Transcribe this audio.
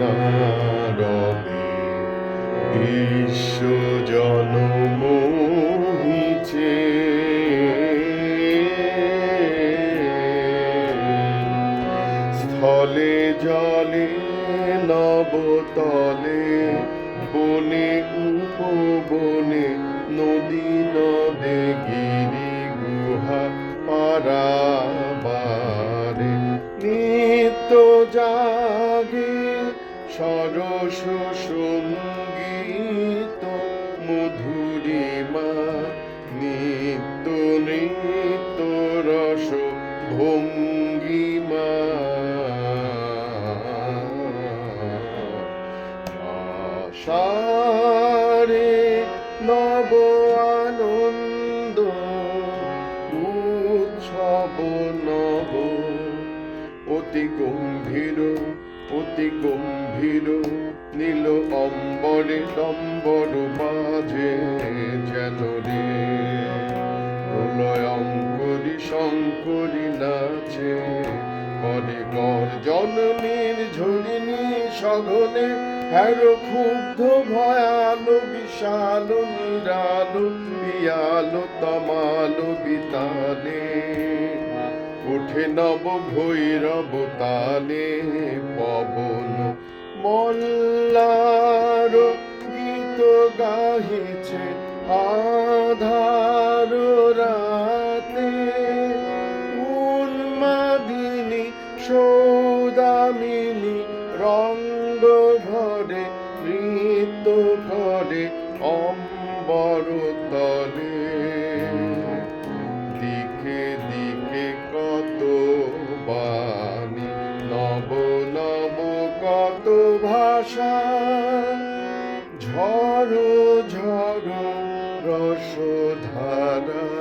নারদে বিশ্ব জনমোহিছে। স্থলে জলে নবতলে বনে উপবনে নদী নদে গিরি গুহা জাগে সরস সংগীত মধুরিমা নিত্য নৃত্য রস ভঙ্গিমা আষাঢ়ে নব আনন্দ উৎসব নব অতি গম্ভীর অতি গম্ভীর, নীল অম্বরে ডম্বর বাজে যেন রে। প্রলয়ঙ্করী শঙ্করী নাচে। করে কর জননীর ঝরিণী সঘনে। হ্যার ক্ষুব্ধ, ভয়ালো, বিশাল, নিরালো পিয়ালো তমালো, বিতালে। উঠে নব ভৈরব তালে পবন। মল্লার গীত গাহিছে আধার রাতে। উন্মাদিনী সৌদামিনী রঙ্গ ভরে নৃত্য করে অম্বর তলে দিকে দিকে কত বাণী নব নব কত ভাষা। ঝড় ঝড় রসধারা।